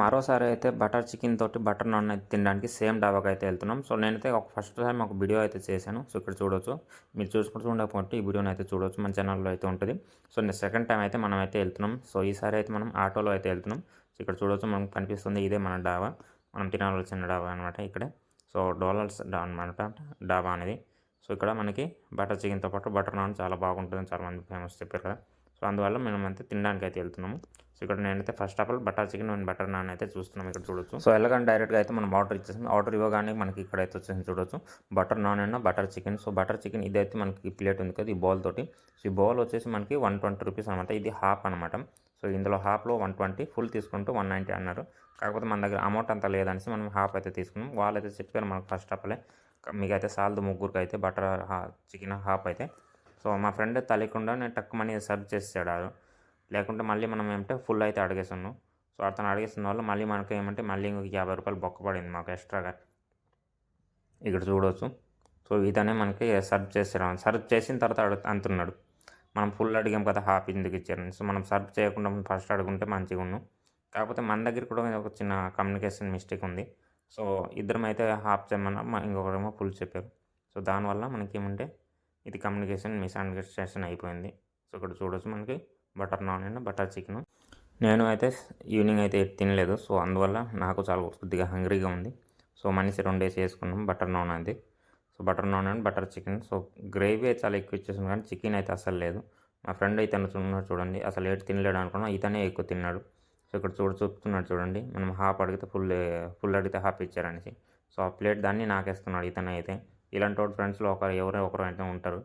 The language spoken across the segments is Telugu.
మరోసారి అయితే బటర్ చికెన్ తోటి బటర్ నాన్ అయితే తినడానికి సేమ్ డాబాకి అయితే వెళ్తున్నాం సో నేనైతే ఒక ఫస్ట్ టైం ఒక వీడియో అయితే చేశాను సో ఇక్కడ చూడొచ్చు మీరు చూసుకుంటూ ఉండకపోతే ఈ వీడియోని అయితే చూడవచ్చు మన ఛానల్లో అయితే ఉంటుంది సో నేను సెకండ్ టైం అయితే మనం అయితే వెళ్తున్నాం సో ఈసారి అయితే మనం ఆటోలో అయితే వెళ్తున్నాం సో ఇక్కడ చూడవచ్చు మనకు కనిపిస్తుంది ఇదే మన డాబా మనం తినవలసిన డాబా అనమాట ఇక్కడే సో డోలర్స్ అనమాట డాబా అనేది సో ఇక్కడ మనకి బటర్ చికెన్తో పాటు బటర్ నాన్ చాలా బాగుంటుంది చాలామంది ఫేమస్ చెప్పారు కదా సో అందువల్ల మేము అయితే తినడానికి అయితే వెళ్తున్నాము సో ఇక్కడ నేనైతే first of all butter chicken and butter naan అయితే చూస్తున్నాం ఇక్కడ చూడొచ్చు సో ఎలాగంటే డైరెక్ట్గా అయితే మనం ఆర్డర్ ఇచ్చేసింది ఆర్డర్ ఇవ్వగానే మనకి ఇక్కడ అయితే వచ్చేసింది చూడొచ్చు బటర్ నాన్ అయినా butter chicken so butter chicken ఇదైతే మనకి ప్లేట్ ఉంది కదా ఈ బౌల్ తోటి సో ఈ బౌల్ వచ్చేసి మనకి వన్ ట్వంటీ రూపీస్ అనమాట ఇది హాఫ్ అనమాట సో ఇందులో హాఫ్లో వన్ ట్వంటీ ఫుల్ తీసుకుంటూ వన్ నైంటీ అన్నారు కాకపోతే మన దగ్గర అమౌంట్ అంతా లేదనేసి మనం హాఫ్ అయితే తీసుకున్నాం వాళ్ళు అయితే చెప్పారు మనకు ఫస్ట్ ఆఫ్ ఆల్ మీకైతే సాల్దు ముగ్గురికి అయితే బటర్ చికెన్ హాఫ్ అయితే సో మా ఫ్రెండ్ తల్లికుండా నేను టక్ మనీ సర్చ్ చేసేసాడు లేకుంటే మళ్ళీ మనం ఏమంటే ఫుల్ అయితే అడిగేస్తున్నాం సో అతను అడిగేస్తున్న వల్ల మళ్ళీ మనకు ఏమంటే మళ్ళీ ఇంకొక యాభై రూపాయలు పడింది మాకు ఎక్స్ట్రాగా ఇక్కడ చూడవచ్చు సో ఇతనే మనకి సర్చ్ చేసాడు సర్వ్ చేసిన తర్వాత అడు అంటున్నాడు మనం ఫుల్ అడిగాం కదా హాఫ్ ఎందుకు ఇచ్చారని సో మనం సర్వ్ చేయకుండా ఫస్ట్ అడుగుంటే మంచిగా ఉన్నాం కాకపోతే మన దగ్గర కూడా ఒక చిన్న కమ్యూనికేషన్ మిస్టేక్ ఉంది సో ఇద్దరం అయితే హాఫ్ చేయమన్నా ఇంకొకరేమో ఫుల్ చెప్పారు సో దానివల్ల మనకి ఏమంటే ఇది కమ్యూనికేషన్ మిస్అండర్స్టాండేషన్ అయిపోయింది సో ఇక్కడ చూడొచ్చు మనకి butter naan and butter chicken నేను అయితే ఈవినింగ్ అయితే తినలేదు సో అందువల్ల నాకు చాలా కొద్దిగా హంగ్రీగా ఉంది సో మనిషి రెండు డేస్ చేసుకున్నాం బటర్ నాన్ అది so butter naan and butter chicken so gravy అయితే చాలా ఎక్కువ ఇచ్చేసాను కానీ చికెన్ అయితే అసలు లేదు మా ఫ్రెండ్ అయితే తిన్నాడు చూడండి అసలు ఏడు తినలేడు అనుకున్నా ఇతనే ఎక్కువ తిన్నాడు సో ఇక్కడ చూడ చూపుతున్నాడు చూడండి మనం హాఫ్ అడిగితే ఫుల్ ఫుల్ అడిగితే హాఫ్ ఇచ్చారనేసి సో ఆ ప్లేట్ దాన్ని నాకేస్తున్నాడు ఇతను అయితే ఇలాంటి వాడు ఫ్రెండ్స్లో ఒకరు ఎవరో ఒకరు అయితే ఉంటారు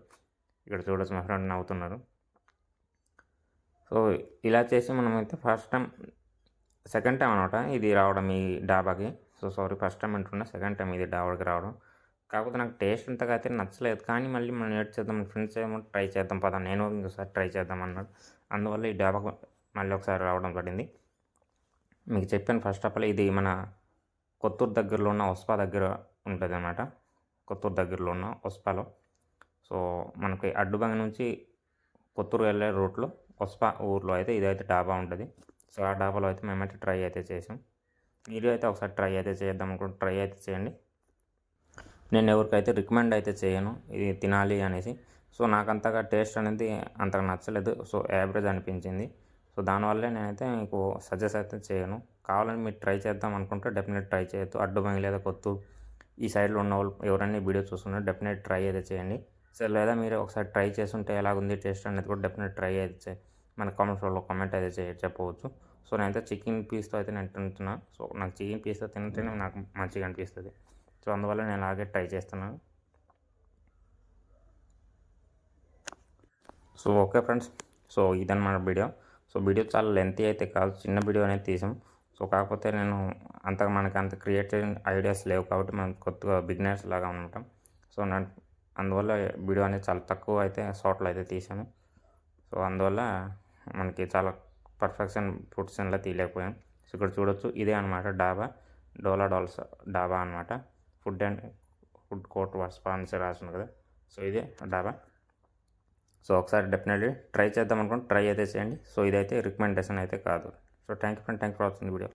ఇక్కడ చూడొచ్చు మా ఫ్రెండ్ నవ్వుతున్నారు సో ఇలా చేసి మనమైతే ఫస్ట్ టైం సెకండ్ టైం అనమాట ఇది రావడం ఈ డాబాకి సో సారీ ఫస్ట్ టైం అంటున్నా సెకండ్ టైం ఇది డాబాకి రావడం కాకపోతే నాకు టేస్ట్ అంతగా అయితే నచ్చలేదు కానీ మళ్ళీ మనం ఏడ్ చేద్దాం ఫ్రెండ్స్ ఏమో ట్రై చేద్దాం పదా నేను ఇంకోసారి ట్రై చేద్దాం అన్నాడు అందువల్ల ఈ డాబాకు మళ్ళీ ఒకసారి రావడం పడింది మీకు చెప్పాను ఫస్ట్ ఆఫ్ ఆల్ ఇది మన కొత్తూరు దగ్గరలో ఉన్న ఒస్పా దగ్గర ఉంటుంది అన్నమాట కొత్తూరు దగ్గరలో ఉన్న ఒస్పాలో సో మనకి అడ్డుబంగి నుంచి కొత్తూరు వెళ్ళే రూట్లో ఒస్పా ఊర్లో అయితే ఇదైతే డాబా ఉంటుంది సో ఆ డాబాలో అయితే మేమైతే ట్రై అయితే చేసాం మీరు అయితే ఒకసారి ట్రై అయితే చేద్దాం అనుకుంటే ట్రై అయితే చేయండి నేను ఎవరికైతే రికమెండ్ అయితే చేయను ఇది తినాలి అనేసి సో నాకు అంతగా టేస్ట్ అనేది అంతగా నచ్చలేదు సో యావరేజ్ అనిపించింది సో దానివల్లే నేనైతే మీకు సజెస్ట్ అయితే చేయను కావాలని మీరు ట్రై చేద్దాం అనుకుంటే డెఫినెట్ ట్రై చేయొద్దు అడ్డుబంగి లేదా కొత్తూరు ఈ సైడ్లో ఉన్న వాళ్ళు ఎవరైనా వీడియో చూస్తున్నారు డెఫినెట్ ట్రై అయితే చేయండి సో లేదా మీరు ఒకసారి ట్రై చేస్తుంటే ఎలాగుంది టేస్ట్ అనేది కూడా డెఫినెట్ ట్రై అయితే మన కామెంట్స్లో కామెంట్ అయితే చేయ చెప్పవచ్చు సో నేనైతే చికెన్ పీస్తో అయితే నేను తింటున్నా సో నాకు చికెన్ పీస్తో తింటేనే నాకు మంచిగా అనిపిస్తుంది సో అందువల్ల నేను అలాగే ట్రై చేస్తున్నాను సో ఓకే ఫ్రెండ్స్ సో ఇదన్నమాట వీడియో సో వీడియో చాలా లెంతీ అయితే కాదు చిన్న వీడియో అనేది తీసాం సో కాకపోతే నేను అంత మనకి అంత క్రియేటివ్ ఐడియాస్ లేవు కాబట్టి మనం కొత్తగా బిగ్నర్స్ లాగా ఉంటాం సో అందువల్ల వీడియో అనేది చాలా తక్కువ అయితే షార్ట్లో అయితే తీసాను సో అందువల్ల మనకి చాలా పర్ఫెక్షన్ ప్రొడిక్షన్లో తీయలేకపోయాం సో ఇక్కడ చూడొచ్చు ఇదే అనమాట డాబా డోలా డోల్స్ డాబా అనమాట food and food court sponsor రాసింది కదా సో ఇదే డాబా సో ఒకసారి డెఫినెట్లీ ట్రై చేద్దాం అనుకోండి ట్రై అయితే చేయండి సో ఇదైతే రికమెండేషన్ అయితే కాదు so thank you friend thank for watching video